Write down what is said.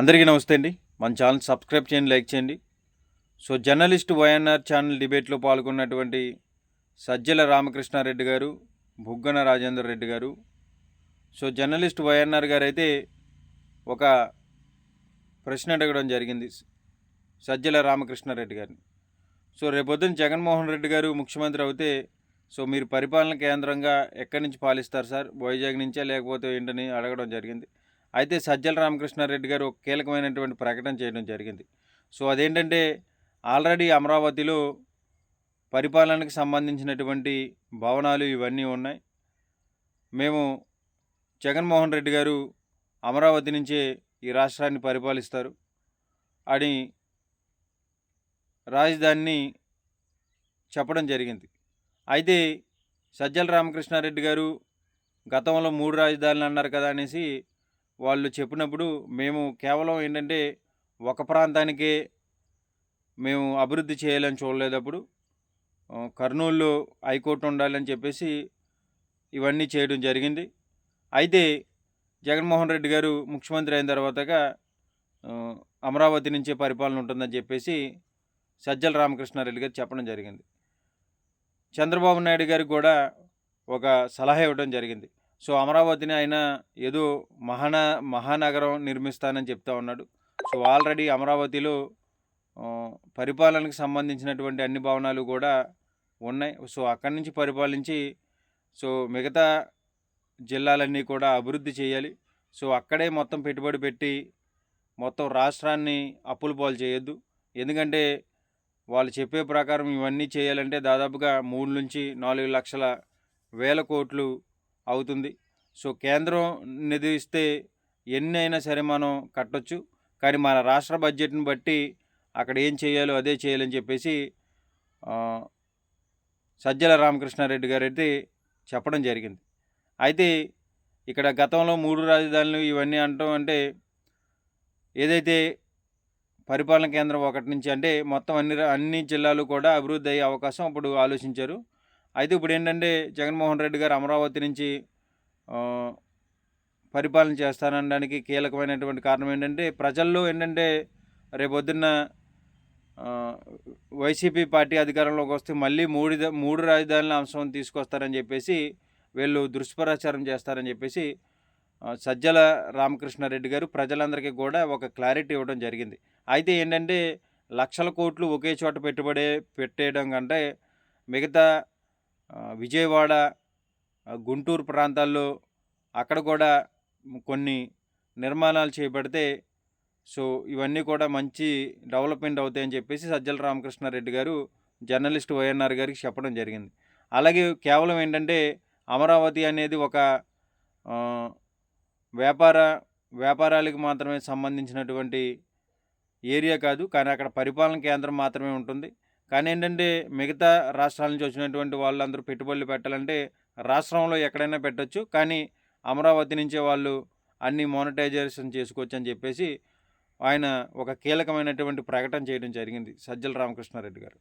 అందరికీ నమస్తే అండి. మన ఛానల్ సబ్స్క్రైబ్ చేయండి లైక్ చేయండి. సో జర్నలిస్ట్ వైఎన్ఆర్ ఛానల్ డిబేట్లో పాల్గొన్నటువంటి సజ్జల రామకృష్ణారెడ్డి గారు బుగ్గన రాజేందర్ రెడ్డి గారు. సో జర్నలిస్ట్ వైఎన్ఆర్ గారు అయితే ఒక ప్రశ్న అడగడం జరిగింది సజ్జల రామకృష్ణారెడ్డి గారిని. సో రేపొద్దున జగన్మోహన్ రెడ్డి గారు ముఖ్యమంత్రి అవుతే సో మీరు పరిపాలన కేంద్రంగా ఎక్కడి నుంచి పాలిస్తారు సార్? వైజాగ్ నుంచే లేకపోతే ఏంటని అడగడం జరిగింది. అయితే సజ్జల రామకృష్ణారెడ్డి గారు ఒక కీలకమైనటువంటి ప్రకటన చేయడం జరిగింది. సో అదేంటంటే ఆల్రెడీ అమరావతిలో పరిపాలనకు సంబంధించినటువంటి భవనాలు ఇవన్నీ ఉన్నాయి. మేము జగన్మోహన్ రెడ్డి గారు అమరావతి నుంచే ఈ రాష్ట్రాన్ని పరిపాలిస్తారు. అని రాజధానిని చెప్పడం జరిగింది. అయితే సజ్జల రామకృష్ణారెడ్డి గారు గతంలో మూడు రాజధానులు అన్నారు కదా అనేసి వాళ్ళు చెప్పినప్పుడు మేము కేవలం ఏంటంటే ఒక ప్రాంతానికే మేము అభివృద్ధి చేయాలని చూడలేదప్పుడు కర్నూలులో హైకోర్టు ఉండాలని చెప్పేసి ఇవన్నీ చేయడం జరిగింది. అయితే జగన్మోహన్ రెడ్డి గారు ముఖ్యమంత్రి అయిన తర్వాతగా అమరావతి నుంచే పరిపాలన ఉంటుందని చెప్పేసి సజ్జల రామకృష్ణారెడ్డి గారు చెప్పడం జరిగింది. చంద్రబాబు నాయుడు గారికి కూడా ఒక సలహా ఇవ్వడం జరిగింది. సో అమరావతిని ఆయన ఏదో మహాన మహానగరం నిర్మిస్తానని చెప్తా ఉన్నాడు. సో ఆల్రెడీ అమరావతిలో పరిపాలనకు సంబంధించినటువంటి అన్ని భవనాలు కూడా ఉన్నాయి. సో అక్కడి నుంచి పరిపాలించి సో మిగతా జిల్లాలన్నీ కూడా అభివృద్ధి చేయాలి. సో అక్కడే మొత్తం పెట్టుబడి పెట్టి మొత్తం రాష్ట్రాన్ని అప్పుల పాలు చేయొద్దు. ఎందుకంటే వాళ్ళు చెప్పే ప్రకారం ఇవన్నీ చేయాలంటే దాదాపుగా మూడు నుంచి నాలుగు లక్షల వేల కోట్లు అవుతుంది. సో కేంద్రం నిధి ఇస్తే ఎన్ని అయినా సరే మనం కట్టొచ్చు. కానీ మన రాష్ట్ర బడ్జెట్ని బట్టి అక్కడ ఏం చేయాలో అదే చేయాలని చెప్పేసి సజ్జల రామకృష్ణారెడ్డి గారు అయితే చెప్పడం జరిగింది. అయితే ఇక్కడ గతంలో మూడు రాజధానులు ఇవన్నీ అంటాం అంటే ఏదైతే పరిపాలన కేంద్రం ఒకటి నుంచి అంటే మొత్తం అన్ని అన్ని జిల్లాలు కూడా అభివృద్ధి అయ్యే అవకాశం అప్పుడు ఆలోచించారు. అయితే ఇప్పుడు ఏంటంటే జగన్మోహన్ రెడ్డి గారు అమరావతి నుంచి పరిపాలన చేస్తానడానికి కీలకమైనటువంటి కారణం ఏంటంటే ప్రజల్లో ఏంటంటే రేపొద్దున్న వైసీపీ పార్టీ అధికారంలోకి వస్తే మళ్ళీ మూడు మూడు రాజధానుల అంశం తీసుకొస్తారని చెప్పేసి వీళ్ళు దుష్ప్రచారం చేస్తారని చెప్పేసి సజ్జల రామకృష్ణారెడ్డి గారు ప్రజలందరికీ కూడా ఒక క్లారిటీ ఇవ్వడం జరిగింది. అయితే ఏంటంటే లక్షల కోట్లు ఒకే చోట పెట్టుబడి పెట్టేయడం కంటే మిగతా విజయవాడ గుంటూరు ప్రాంతాల్లో అక్కడ కూడా కొన్ని నిర్మాణాలు చేపడితే సో ఇవన్నీ కూడా మంచి డెవలప్మెంట్ అవుతాయని చెప్పేసి సజ్జల రామకృష్ణారెడ్డి గారు జర్నలిస్ట్ వైఎన్ఆర్ గారికి చెప్పడం జరిగింది. అలాగే కేవలం ఏంటంటే అమరావతి అనేది ఒక వ్యాపార వ్యాపారాలకు మాత్రమే సంబంధించినటువంటి ఏరియా కాదు కానీ అక్కడ పరిపాలన కేంద్రం మాత్రమే ఉంటుంది. కానీ ఏంటంటే మిగతా రాష్ట్రాల నుంచి వచ్చినటువంటి వాళ్ళందరూ పెట్టుబడులు పెట్టాలంటే రాష్ట్రంలో ఎక్కడైనా పెట్టొచ్చు. కానీ అమరావతి నుంచే వాళ్ళు అన్ని మోనటైజేషన్ చేసుకోవచ్చు అని చెప్పేసి ఆయన ఒక కీలకమైనటువంటి ప్రకటన చేయడం జరిగింది సజ్జల రామకృష్ణారెడ్డి గారు.